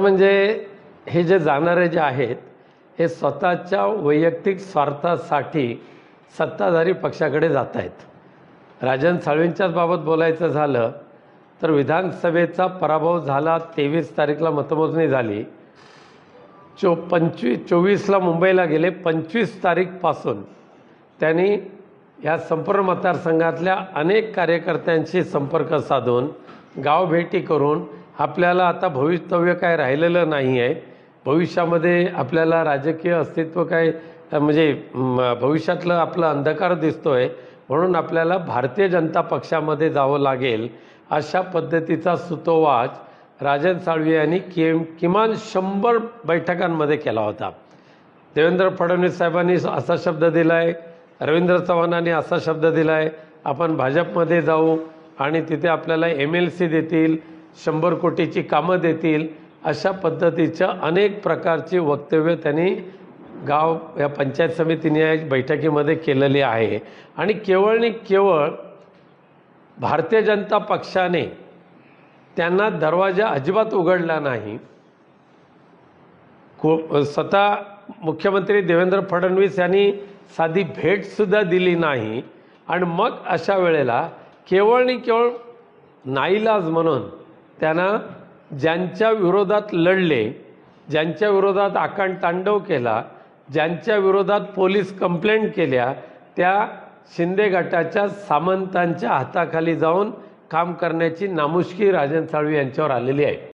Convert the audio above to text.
म्हणजे हे जे जाणारे जे आहेत हे स्वतःच्या वैयक्तिक स्वार्थासाठी सत्ताधारी पक्षाकडे जात आहेत राजन साळवींच्याच बाबत बोलायचं झालं तर विधानसभेचा पराभव झाला तेवीस तारीखला मतमोजणी झाली. चो पंचवीस चोवीसला मुंबईला गेले पंचवीस तारीखपासून त्यांनी या संपूर्ण मतदारसंघातल्या अनेक कार्यकर्त्यांशी संपर्क साधून गावभेटी करून आपल्याला आता भवितव्य काय राहिलेलं नाही आहे. भविष्यामध्ये आपल्याला राजकीय अस्तित्व काय म्हणजे भविष्यातलं आपलं अंधकार दिसतोय म्हणून आपल्याला भारतीय जनता पक्षामध्ये जावं लागेल अशा पद्धतीचा सुतोवाच राजन साळवी यांनी कि किमान शंभर बैठकांमध्ये केला होता. देवेंद्र फडणवीस साहेबांनी असा शब्द दिला आहे रवींद्र चव्हाणांनी असा शब्द दिला आहे आपण भाजपमध्ये जाऊ आणि तिथे आपल्याला एम एल सी देतील शंभर कोटीची कामं देतील अशा पद्धतीच्या अनेक प्रकारची वक्तव्य त्यांनी गाव या पंचायत समितीने या बैठकीमध्ये केलेली आहे. आणि केवळ आणि केवळ भारतीय जनता पक्षाने त्यांना दरवाजा अजिबात उघडला नाही. को स्वतः मुख्यमंत्री देवेंद्र फडणवीस यांनी साधी भेटसुद्धा दिली नाही. आणि मग अशा वेळेला केवळ आणि केवळ नाईलाज म्हणून त्यांना ज्यांच्या विरोधात लढले ज्यांच्या विरोधात आकांड तांडव केला ज्यांच्या विरोधात पोलीस कंप्लेंट केल्या त्या शिंदे गटाच्या सामंतांच्या हाताखाली जाऊन काम करण्याची नामुष्की राजन साळवी यांच्यावर आलेली आहे.